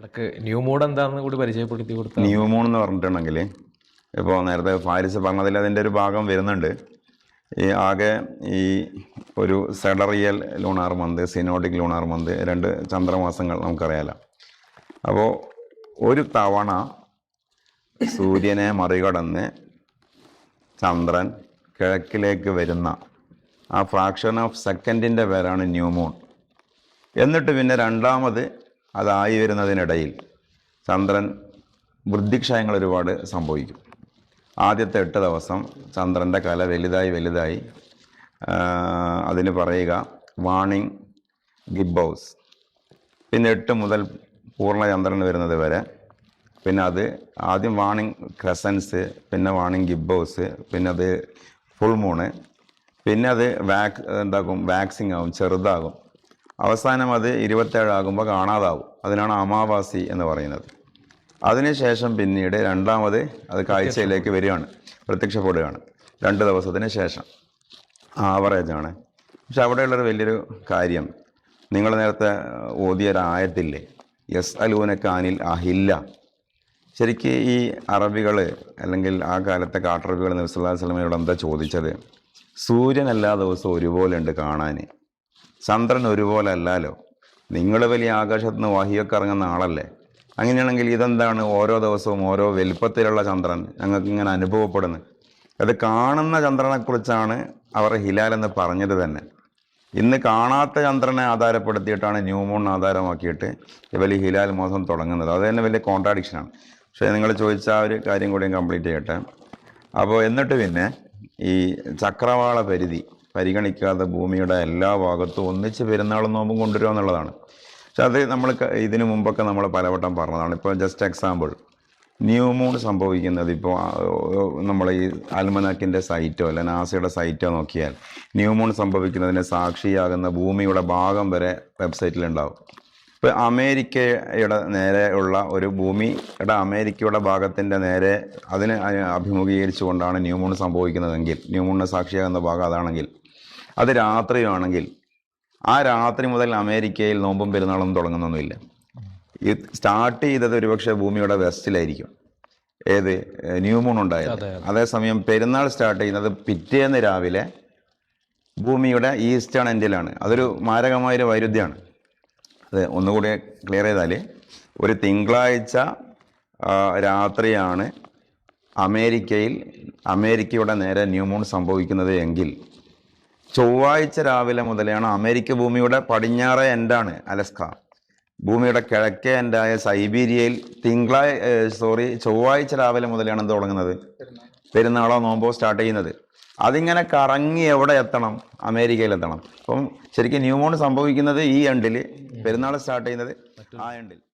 ഇടയ്ക്ക് new mode എന്താണെന്ന് കൂടി പരിചയപ്പെടുത്തി കൊടുത്ത മോഡ് എന്ന് പറഞ്ഞിട്ടുണ്ടെങ്കിൽ ഇപ്പോൾ നേരത്തെ ഫാരിസ് പറഞ്ഞതിൽ അതിന്റെ ഒരു ഭാഗം വരുന്നുണ്ട്. ഈ ആകെ ഈ ഒരു sidereal lunar month synodic lunar month രണ്ട് ചന്ദ്രമാസങ്ങൾ നമുക്കറിയാലോ. അപ്പോൾ ഒരു തവണ സൂര്യനെ മറികടന്ന് ചന്ദ്രൻ കിഴക്കിലേക്ക് വരുന്ന ആ ഫ്രാക്ഷൻ ഓഫ് സെക്കൻഡിന്റെ പേരാണ് ന്യൂ മൂൺ എന്നിട്ട് പിന്നെ രണ്ടാമത് അതായി വരുന്നതിനിടയിൽ ചന്ദ്രൻ വൃദ്ധിക്ഷയങ്ങൾ ഒരുപാട് സംഭവിക്കും. ആദ്യത്തെ എട്ട് ദിവസം ചന്ദ്രന്റെ കല വലുതായി വലുതായി അതിന് പറയുക വാണിംഗ് ഗിബൗസ് പിന്നെ എട്ട് മുതൽ പൂർണ ചന്ദ്രൻ വരുന്നത് വരെ പിന്നെ അത് ആദ്യം വാണിംഗ് ക്രസൻസ് പിന്നെ വാണിംഗ് ഗിബോസ് പിന്നെ അത് ഫുൾ മൂണ് പിന്നെ അത് വാക് എന്താക്കും വാക്സിംഗ് ആകും ചെറുതാകും. അവസാനം അത് ഇരുപത്തേഴാകുമ്പോൾ കാണാതാവും. അതിനാണ് അമാവാസി എന്ന് പറയുന്നത്. അതിനുശേഷം പിന്നീട് രണ്ടാമത് അത് കാഴ്ചയിലേക്ക് വരികയാണ്. പ്രത്യക്ഷപ്പെടുകയാണ്. രണ്ട് ദിവസത്തിന് ശേഷം. ആവറേജാണ്. പക്ഷെ അവിടെയുള്ളൊരു വലിയൊരു കാര്യം. നിങ്ങൾ നേരത്തെ ഓതിയൊരായത്തില്ലേ യസ് അലൂനക്കാനിൽ അഹില്ല. ശരിക്ക് ഈ അറബികൾ അല്ലെങ്കിൽ ആ കാലത്തെ കാട്ടറബികൾ നബിസ്വല്ലാ സ്വലമയോട് എന്താ ചോദിച്ചത്? സൂര്യൻ എല്ലാ ദിവസവും ഒരുപോലെ ഉണ്ട് കാണാൻ ചന്ദ്രൻ ഒരുപോലെ അല്ലല്ലോ നിങ്ങൾ വലിയ ആകാശത്ത് നിന്ന് വാഹിയൊക്കെ ഇറങ്ങുന്ന ആളല്ലേ. അങ്ങനെയാണെങ്കിൽ ഇതെന്താണ് ഓരോ ദിവസവും ഓരോ വലിപ്പത്തിലുള്ള ചന്ദ്രൻ ഞങ്ങൾക്ക് ഇങ്ങനെ അനുഭവപ്പെടുന്നത്. അത് കാണുന്ന ചന്ദ്രനെക്കുറിച്ചാണ് അവർ ഹിലാൽ എന്ന് പറഞ്ഞത് തന്നെ. ഇന്ന് കാണാത്ത ചന്ദ്രനെ ആധാരപ്പെടുത്തിയിട്ടാണ് ന്യൂമൂൺ ആധാരമാക്കിയിട്ട് ഈ ഹിലാൽ മാസം തുടങ്ങുന്നത്. അത് തന്നെ വലിയ കോൺട്രാഡിക്ഷനാണ് പക്ഷേ നിങ്ങൾ ചോദിച്ച ആ ഒരു കാര്യം കൂടി കംപ്ലീറ്റ് ചെയ്യട്ടെ. അപ്പോൾ എന്നിട്ട് പിന്നെ ഈ ചക്രവാള പരിധി. പരിഗണിക്കാതെ ഭൂമിയുടെ എല്ലാ ഭാഗത്തും ഒന്നിച്ച് പെരുന്നാളും നോമ്പും കൊണ്ടുവരിക എന്നുള്ളതാണ്. പക്ഷെ അത് നമ്മൾ ഇതിനു മുമ്പൊക്കെ നമ്മൾ പലവട്ടം പറഞ്ഞതാണ്. ഇപ്പോൾ ജസ്റ്റ് എക്സാമ്പിൾ ന്യൂ മൂൺ സംഭവിക്കുന്നത് ഇപ്പോൾ നമ്മൾ ഈ അൽമനാക്കിന്റെ സൈറ്റോ അല്ല നാസയുടെ സൈറ്റോ നോക്കിയാൽ ന്യൂ മൂൺ സംഭവിക്കുന്നതിന് സാക്ഷിയാകുന്ന ഭൂമിയുടെ ഭാഗം വരെ വെബ്സൈറ്റിലുണ്ടാവും. ഇപ്പോൾ അമേരിക്കയുടെ നേരെ ഉള്ള ഒരു ഭൂമിയുടെ അമേരിക്കയുടെ ഭാഗത്തിന്റെ നേരെ അതിനെ അഭിമുഖീകരിച്ചു കൊണ്ടാണ് ന്യൂമൂൺ സംഭവിക്കുന്നതെങ്കിൽ ന്യൂമൂണിന് സാക്ഷിയാകുന്ന ഭാഗം അതാണെങ്കിൽ അത് രാത്രിയാണെങ്കിൽ ആ രാത്രി മുതൽ അമേരിക്കയിൽ നോമ്പും പെരുന്നാളും തുടങ്ങുന്നൊന്നുമില്ല. ഈ സ്റ്റാർട്ട് ചെയ്തത് ഒരുപക്ഷെ ഭൂമിയുടെ വെസ്റ്റിലായിരിക്കും. ഏത്? ന്യൂമൂൺ ഉണ്ടായത് അതേസമയം പെരുന്നാൾ സ്റ്റാർട്ട് ചെയ്യുന്നത് പിറ്റേന്ന് രാവിലെ ഭൂമിയുടെ ഈസ്റ്റേൺ എൻഡിലാണ്. അതൊരു മാരകമായൊരു വൈരുദ്ധ്യമാണ് അത് ഒന്നുകൂടി ക്ലിയർ ചെയ്താൽ ഒരു തിങ്കളാഴ്ച രാത്രിയാണ് അമേരിക്കയിൽ അമേരിക്കയുടെ നേരെ ന്യൂമൂൺ സംഭവിക്കുന്നത് എങ്കിൽ ചൊവ്വാഴ്ച രാവിലെ മുതലെയാണ് അമേരിക്ക ഭൂമിയുടെ പടിഞ്ഞാറേ എൻഡാണ് അലസ്ക. ഭൂമിയുടെ കിഴക്കേ എൻഡായ സൈബീരിയയിൽ തിങ്കളാഴ്ച സോറി ചൊവ്വാഴ്ച രാവിലെ മുതലാണ് എന്ത് തുടങ്ങുന്നത്? പെരുന്നാളോ നോമ്പോ സ്റ്റാർട്ട് ചെയ്യുന്നത്. അതിങ്ങനെ കറങ്ങി എവിടെ എത്തണം? അമേരിക്കയിൽ എത്തണം അപ്പം ശരിക്കും ന്യൂമോൺ സംഭവിക്കുന്നത് ഈ എൻഡിൽ പെരുന്നാൾ സ്റ്റാർട്ട് ചെയ്യുന്നത് ആ എൻഡിൽ